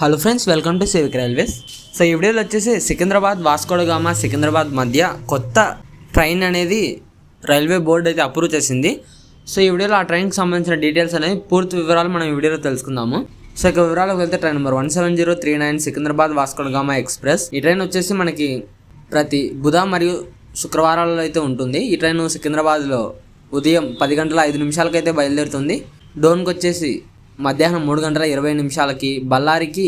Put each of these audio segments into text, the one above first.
Hello friends welcome to సేవిక్ railways so ఈ వీడియోలో వచ్చేసి సికింద్రాబాద్ వాస్కోడగామ సికింద్రాబాద్ మధ్య కొత్త ట్రైన్ అనేది రైల్వే బోర్డు అయితే అప్రూవ్ చేసింది. సో ఈ వీడియోలో ఆ ట్రైన్కి సంబంధించిన డీటెయిల్స్ అనేవి పూర్తి వివరాలు మనం ఈ వీడియోలో తెలుసుకుందాము. సో ఇక వివరాలకు వెళ్తే train number one seven zero three nine Secunderabad Vasco da Gama express. ఈ ట్రైన్ వచ్చేసి మనకి ప్రతి బుధ మరియు శుక్రవారాలలో అయితే ఉంటుంది. ఈ ట్రైన్ సికింద్రాబాద్లో ఉదయం పది గంటల ఐదు నిమిషాలకైతే బయలుదేరుతుంది. డోన్కి వచ్చేసి మధ్యాహ్నం మూడు గంటల ఇరవై నిమిషాలకి బళ్ళారికి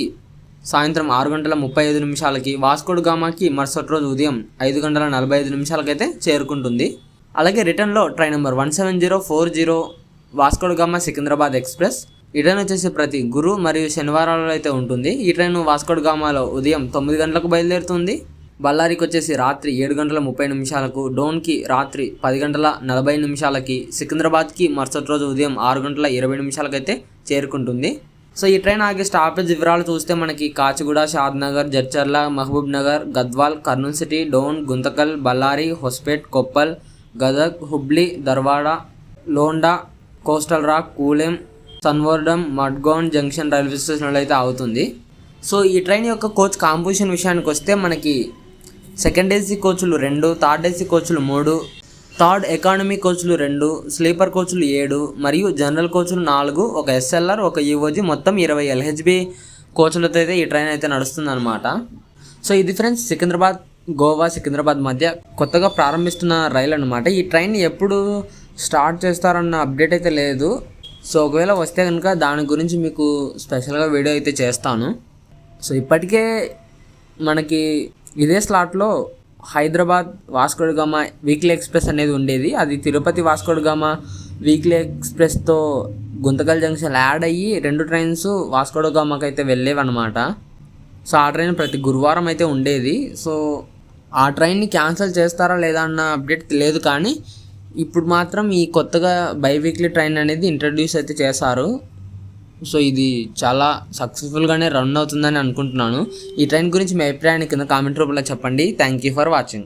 సాయంత్రం ఆరు గంటల ముప్పై ఐదు నిమిషాలకి వాస్కోడ్ గామాకి మరుసటి రోజు ఉదయం ఐదు గంటల నలభై ఐదు నిమిషాలకైతే చేరుకుంటుంది. అలాగే రిటర్న్లో train number one seven zero four zero Vasco da Gama Secunderabad express. ఈ ట్రైన్ వచ్చేసి ప్రతి గురు మరియు శనివారాలలో అయితే ఉంటుంది. ఈ ట్రైన్ వాస్కోడ్ గామాలో ఉదయం తొమ్మిది గంటలకు బయలుదేరుతుంది. బళ్ళారికి వచ్చేసి రాత్రి ఏడు గంటల ముప్పై నిమిషాలకు డోన్కి రాత్రి పది గంటల నలభై నిమిషాలకి సికింద్రాబాద్కి మరుసటి రోజు ఉదయం ఆరు గంటల ఇరవై నిమిషాలకైతే చేరుకుంటుంది. సో ఈ ట్రైన్ ఆగే స్టాపేజ్ వివరాలు చూస్తే మనకి Kacheguda Shadnagar Jadcherla Mahabubnagar Gadwal Kurnool city Dhone Guntakal Ballari Hospet Koppal Gadag Hubli Dharwad Londa Castle Rock Kulem Sanvordem Madgaon junction railway స్టేషన్లో అయితే అవుతుంది. సో ఈ ట్రైన్ యొక్క కోచ్ కాంపోజిషన్ విషయానికి వస్తే మనకి సెకండ్ ఏసీ కోచ్లు రెండు థర్డ్ ఏసీ కోచ్లు మూడు థర్డ్ ఎకానమీ కోచ్లు రెండు స్లీపర్ కోచ్లు ఏడు మరియు జనరల్ కోచ్లు నాలుగు ఒక ఎస్ఎల్ఆర్ ఒక యూఓజీ మొత్తం ఇరవై ఎల్హెచ్బి కోచ్లతో అయితే ఈ ట్రైన్ అయితే నడుస్తుంది అనమాట సో ఇది ఫ్రెండ్స్ సికింద్రాబాద్ గోవా సికింద్రాబాద్ మధ్య కొత్తగా ప్రారంభిస్తున్న రైలు అనమాట ఈ ట్రైన్ ఎప్పుడు స్టార్ట్ చేస్తారన్న అప్డేట్ అయితే లేదు. సో ఒకవేళ వస్తే కనుక దాని గురించి మీకు స్పెషల్గా వీడియో అయితే చేస్తాను. సో ఇప్పటికే మనకి ఇదే స్లాట్లో Hyderabad Vasco da Gama weekly express అనేది ఉండేది. అది తిరుపతి వాస్కోడ్గామ వీక్లీ ఎక్స్ప్రెస్తో గుంతకల్ జంక్షన్ యాడ్ అయ్యి రెండు ట్రైన్స్ వాస్కోడ్గామకి అయితే వెళ్ళేవి అనమాట సో ఆ ట్రైన్ ప్రతి గురువారం అయితే ఉండేది. సో ఆ ట్రైన్ని క్యాన్సిల్ చేస్తారా లేదా అన్న అప్డేట్ లేదు కానీ ఇప్పుడు మాత్రం ఈ కొత్తగా బై వీక్లీ ట్రైన్ అనేది ఇంట్రడ్యూస్ అయితే చేశారు. సో ఇది చాలా సక్సెస్ఫుల్గానే రన్ అవుతుందని అనుకుంటున్నాను. ఈ ట్రైన్ గురించి మీ అభిప్రాయాన్ని కింద కామెంట్ రూపంలో చెప్పండి. Thank you for watching